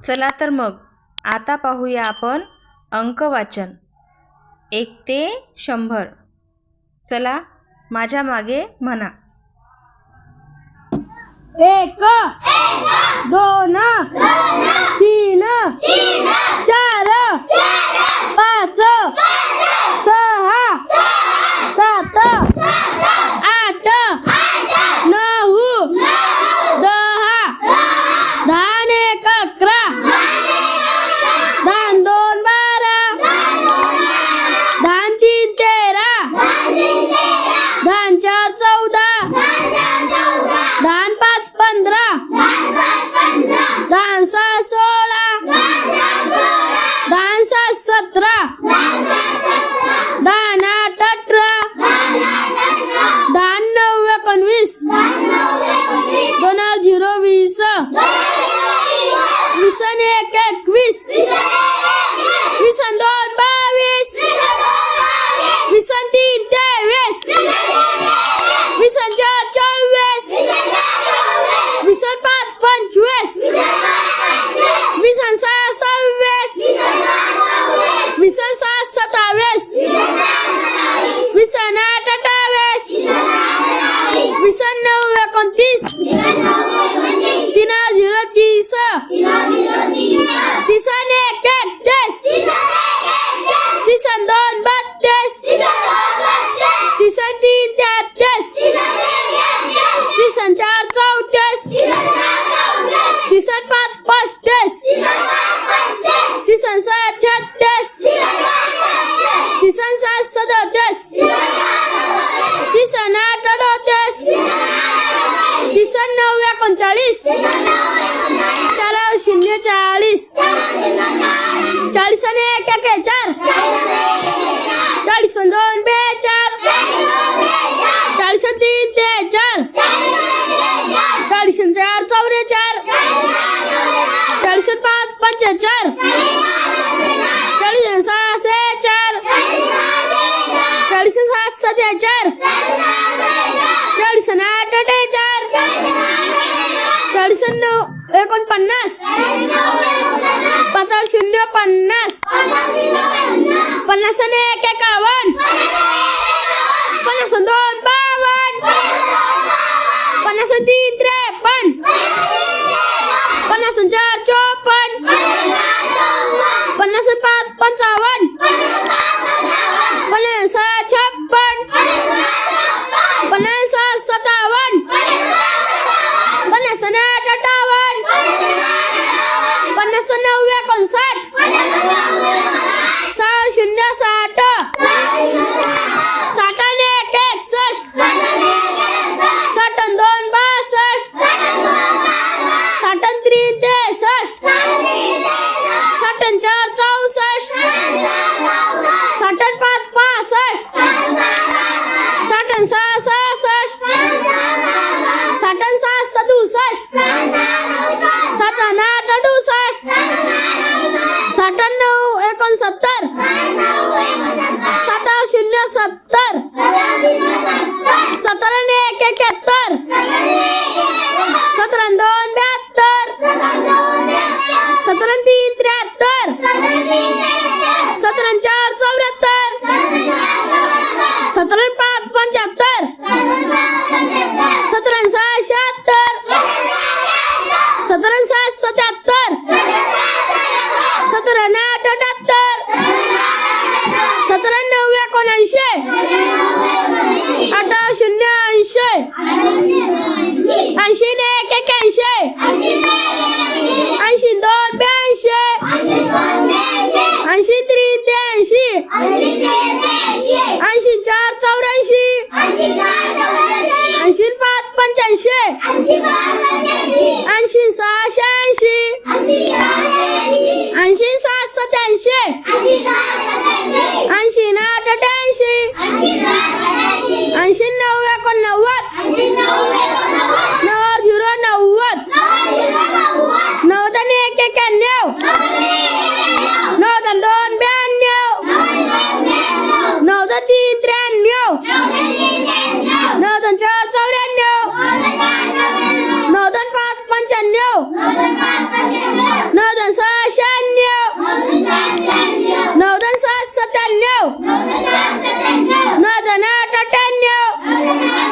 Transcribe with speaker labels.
Speaker 1: चला तर मग आता पाहूया आपण अंकवाचन. एक ते शंभर. चला माझ्या मागे म्हणा.
Speaker 2: एक दोन तीन चार. सतरा. दहा ना अठरा. दहा आणि नऊ एकोणवीस. दोन झिरो वीस. वीस एक एकवीस. सात सत्तावीस वीस आणि आठ अठ्ठावीस वीस आणि नऊ एकोणतीस तीन हजार झिरो तीस तीस आणि एक एकतीस तीस चाळीस. चाळीस आणि एक एक चार. चाळीस दोन. शून्य नऊ एकोणपन्नास. पचास शून्य पन्नास. पन्नास आणि एक एकावन्न. पन्नास दोन बावन्न. पन्नास तीन त्रे पन्नास आणि एकोणसाठ सहा शून्य साठ साठ. सत्तर. सत्तर आणि एक एक्याहत्तर सतरा दोन ब्याहत्तर. सतरा तीन त्र्याहत्तर. सतरा चार चौऱ्याहत्तर. सतरा पाच पंच्याहत्तर. सतरा सहा शहात्तर. सतरा सात सत्याहत्तर. सतरा आठ अठ्याहत्तर. ऐंशी. अठरा शून्य ऐंशी. ऐंशी ने एक एक ऐंशी. ऐंशी दोन ब्याऐंशी. ऐंशी न तीन त्र्याऐंशी. ऐंशी चार चौऱ्याऐंशी. ऐंशी पाच पंच्याऐंशी. ऐंशी सहाशे सहा शहाऐंशी ऐंशी न सात सत्याऐंशी ऐंशी न आठ अठ्याऐंशी ऐंशी नऊ एकोणनव्वद. नऊ झिरो नव्वद. नऊ दोन एक एक्याण्णव. नऊ दोन दोन ब्याण्णव. नऊ दोन तीन त्र्याण्णव. नऊ दोन चार चौऱ्याण्णव. नऊ दोन पाच पंच्याण्णव. नऊ दोन सहा Deus.